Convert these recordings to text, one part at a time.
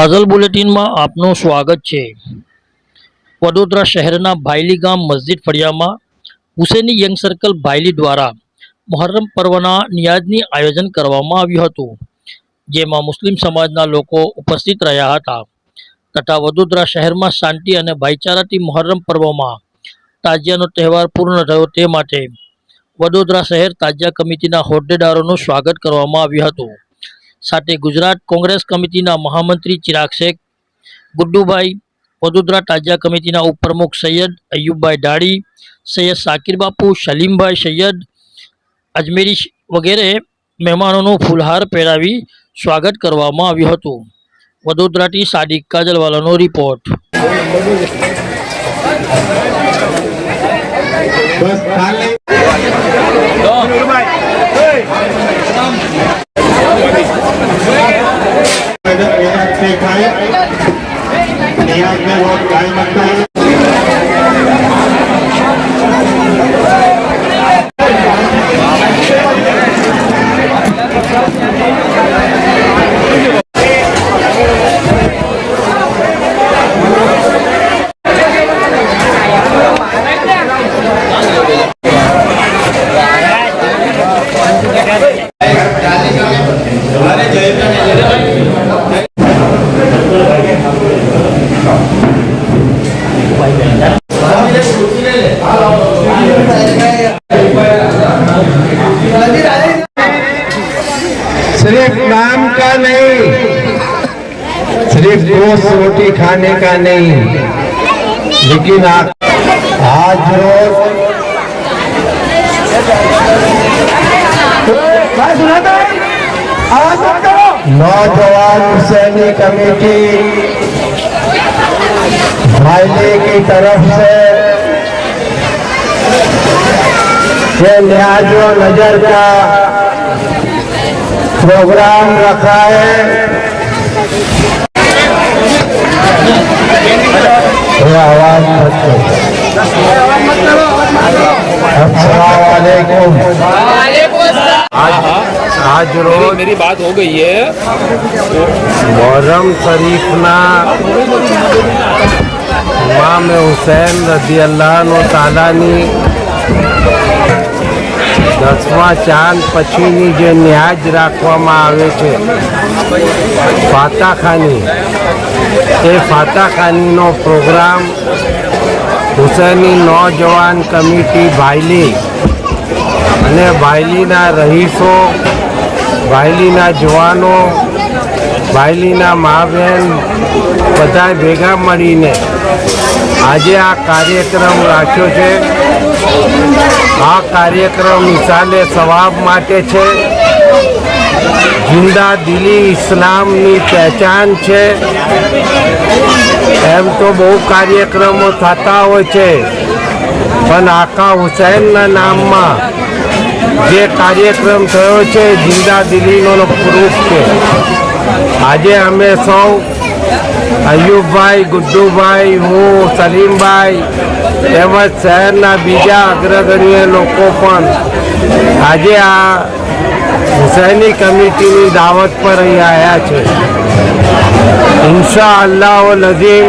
કાઝલ બુલેટિનમાં આપનું સ્વાગત છે. વડોદરા શહેરના ભાયલી ગામ મસ્જિદ ફળિયામાં હુસેની યંગ સર્કલ ભાયલી દ્વારા મોહર્રમ પર્વના નિયાજની આયોજન કરવામાં આવ્યું હતું, જેમાં મુસ્લિમ સમાજના લોકો ઉપસ્થિત રહ્યા હતા. તથા વડોદરા શહેરમાં શાંતિ અને ભાઈચારાથી મોહર્રમ પર્વમાં તાજિયાનો તહેવાર પૂર્ણ થયો તે માટે વડોદરા શહેર તાજિયા કમિટીના હોદ્દેદારોનું સ્વાગત કરવામાં આવ્યું હતું. સાથે ગુજરાત કોંગ્રેસ કમિટીના મહામંત્રી ચિરાગ શેખ, ગુડ્ડુભાઈ વડોદરા તાજિયા કમિટીના ઉપપ્રમુખ સૈયદ અયુબભાઈ ડાળી, સૈયદ સાકિર બાપુ, સલીમભાઈ સૈયદ, અજમેરી વગેરે મહેમાનોનું ફૂલહાર પહેરાવી સ્વાગત કરવામાં આવ્યું હતું. વડોદરાથી સાદિક કાજલવાલાનો રિપોર્ટ. ખાલી नियाज से खाए नियाज में बहुत गाय बनता नाम का नहीं। सिर्फ़ गोश्त रोटी खाने का नहीं। लेकिन आज रोज नौजवान हुसैनी कमेटी भाईले की तरफ़ से ये न्याजो नज़र का प्रोग्राम रखा है ये आवाज मत करो अस्सलाम वालेकुम આજ રોજ मेरी बात हो गई है મોહરમ શરીફના ઇમામ હુસૈન રદી અલ્લાહનો તાલાની દસમા ચાંદ પછીની જે ન્યાજ રાખવામાં આવે છે, ફાતાખાની. એ ફાતાખાનીનો પ્રોગ્રામ હુસૈની નોજવાન કમિટી ભાયલી અને ભાયલીના રહીશો, ભાયલીના જવાનો, ભાયલીના મા બહેન બધા ભેગા મળીને આજે આ કાર્યક્રમ રાખ્યો છે. આ કાર્યક્રમ મિસાલે સવાબ માટે છે. જિંદા દિલી ઇસ્લામની પહેચાન છે. એમ તો બહુ કાર્યક્રમો થતા હોય છે. પણ આકા હુસૈનના નામમાં જે કાર્યક્રમ થયો છે, જિંદા દિલીનો પ્રૂફ છે. આજે અમે સૌ અયુબભાઈ ગુડ્ડુભાઈ હું સલીમભાઈ તેમજ શહેરના બીજા અગ્રગણ્ય લોકો પણ. આજે આ હુસૈની કમિટીની દાવત પર અહીં આવ્યા છે. ઇન્શા અલ્લાહ નજીમ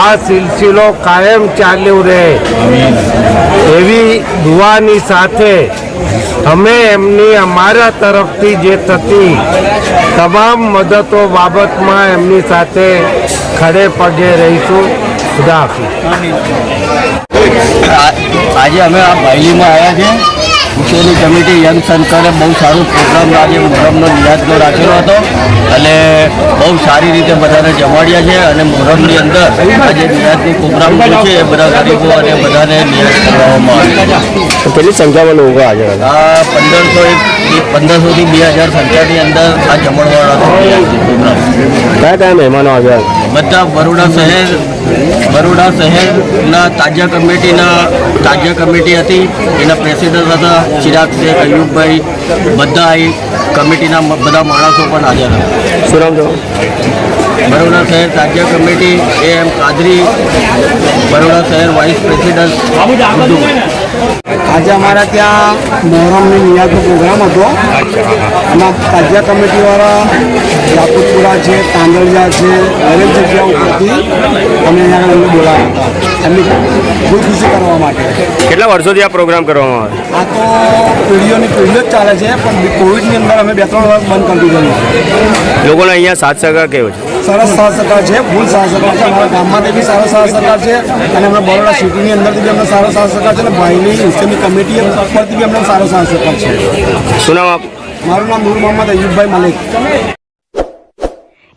આ સિલસિલો કાયમ ચાલ્યો રહે. એવી દુવાની સાથે અમે એમની અમારા તરફથી જે થતી તમામ મદદો બાબતમાં એમની સાથે ખડે પગે રહીશું ખુદા. આજે અમે આ બાયલીમાં આવ્યા છે મુકેલી કમિટી યંગ શંકરે બહુ સારું પ્રોગ્રામ આજે મોહરમનો નિયાજનો રાખેલો હતો. અને બહુ સારી રીતે બધાને જમાડ્યા છે અને મોહરમની અંદર આજે નિયાજની પ્રોગ્રામ જે છે એ બધા ગરીબો અને બધાને નિયાજ કરવામાં આવે છે. કેટલી સંખ્યામાં લોકો હાજર હતા આ પંદરસો એક પંદરસોથી બે હજાર સંખ્યાની અંદર આ જમણવાળા પ્રોગ્રામ કયા કયા મહેમાનો આવ્યા? બધા બરોડા શહેર બરોડા શહેરના તાજા કમિટીના તાજા કમિટી હતી. એના પ્રેસિડન્ટ હતા ચિરાગ શેખ અયુબભાઈ બધા એ કમિટીના બધા માણસો પણ હાજર હતા. શું બરોડા શહેર તાજિયા કમિટી એ એમ કાદરી બરોડા શહેર વાઇસ પ્રેસિડન્ટ આજે અમારા ત્યાં મોહરમની નિયાતનો પ્રોગ્રામ હતો. એમાં તાજિયા કમિટીવાળા યાકુતપુરા છે તાંદળિયા છે દરેક જગ્યા ઉપરથી અમે અહીંયા બોલાવ્યા હતા એમની ખૂબ ખુશી કરવા માટે. કેટલા વર્ષોથી આ પ્રોગ્રામ કરવામાં આવે? આ તો પેઢીઓની પેઢીઓ જ ચાલે છે પણ કોવિડની અંદર અમે બે ત્રણ વર્ષ બંધ કરી દીધેલું છે. લોકોને અહીંયા સાથ સહકાર કેવો છે? સરસ સાથ સહકાર છે ફૂલ સાથ સહકાર છે અમારા ગામમાંથી બી સારો સાથ સહકાર છે અને અમારા બરોડા સિટીની અંદરથી બી અમને સારો સાથ સહકાર છે અને ભાઈની હિસ્સેની કમિટી પરથી બી અમને સારો સાથ સહકાર છે. શું નામ આપ? મારું નામ નૂર મોહમ્મદ અયુબભાઈ મલિક.